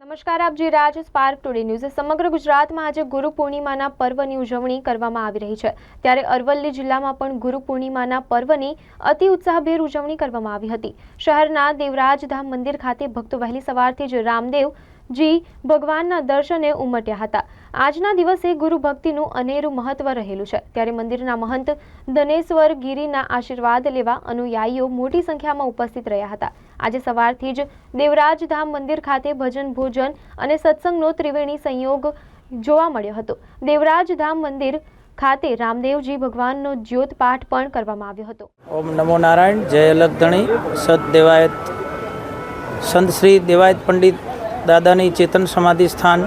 નમસ્કાર આપ જે રાજ સ્પાર્ક ટુડે ન્યૂઝ સમગ્ર ગુજરાતમાં આજે ગુરુ પૂર્ણિમાના પર્વની ઉજવણી કરવામાં આવી રહી છે. ત્યારે અરવલ્લી જિલ્લામાં પણ ગુરુ પૂર્ણિમાના પર્વની અતિ ઉત્સાહભેર ઉજવણી કરવામાં આવી હતી. શહેરના દેવરાજધામ મંદિર ખાતે ભક્તો વહેલી સવારથી જ રામદેવજી ભગવાનના દર્શને ઉમટ્યા હતા. આજના દિવસે ગુરુ ભક્તિનું અનેરું મહત્વ રહેલું છે. ત્યારે મંદિરના મહંત ધનેશ્વર ગિરીના આશીર્વાદ લેવા અનુયાયીઓ મોટી સંખ્યામાં ઉપસ્થિત રહ્યા હતા. આજે સવારથી જ દેવરાજધામ મંદિર ખાતે ભજન, ભોજન અને સત્સંગનો ત્રિવેણી સંયોગ જોવા મળ્યો હતો. દેવરાજધામ મંદિર ખાતે રામદેવજી ભગવાનનો જ્યોત પાઠ પણ કરવામાં આવ્યો હતો. ઓમ નમો નારાયણ, જય અલગધણી, સત દેવાયત, સંત શ્રી દેવાયત પંડિત દાદાની ચેતન સમાધિ સ્થાન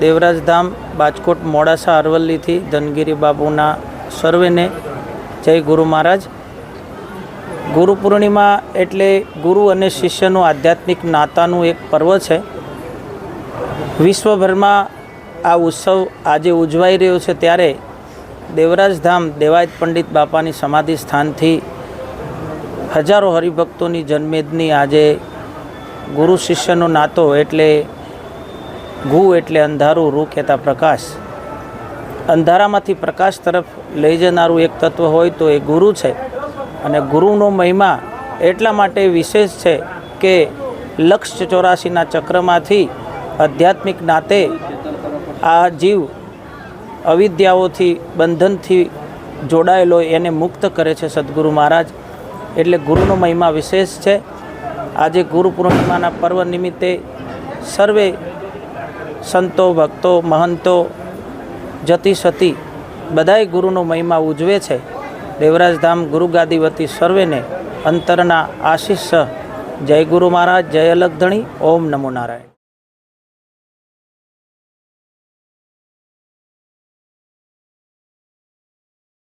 દેવરાજધામ બાજકોટ, મોડાસા, અરવલ્લીથી ધનગીરી બાબુના સર્વેને જય ગુરુ મહારાજ. ગુરુ પૂર્ણિમા એટલે ગુરુ અને શિષ્યનું આધ્યાત્મિક નાતાનું એક પર્વ છે. વિશ્વભરમાં આ ઉત્સવ આજે ઉજવાઈ રહ્યો છે ત્યારે દેવરાજધામ દેવાયત પંડિત બાપાની સમાધિ સ્થાનથી હજારો હરિભક્તોની જન્મેદની આજે ગુરુ શિષ્યનો નાતો એટલે ગુ એટલે અંધારું, રૂ કહેતા પ્રકાશ. અંધારામાંથી પ્રકાશ તરફ લઈ જનારું એક તત્વ હોય તો એ ગુરુ છે. અને ગુરુનો મહિમા એટલા માટે વિશેષ છે કે લક્ષ ચોરાસીના ચક્રમાંથી આધ્યાત્મિક નાતે આ જીવ અવિદ્યાઓથી, બંધનથી જોડાયેલો એને મુક્ત કરે છે સદગુરુ મહારાજ. એટલે ગુરુનો મહિમા વિશેષ છે. આજે ગુરુ પૂર્ણિમાના પર્વ નિમિત્તે સર્વે સંતો, ભક્તો, મહંતો, જતી સતી બધાય ગુરુનો મહિમા ઉજવે છે. દેવરાજધામ ગુરુગાદી વતી સર્વેને અંતરના આશીષ. જય ગુરુ મહારાજ, જય અલગધણી, ઓમ નમો નારાયણ.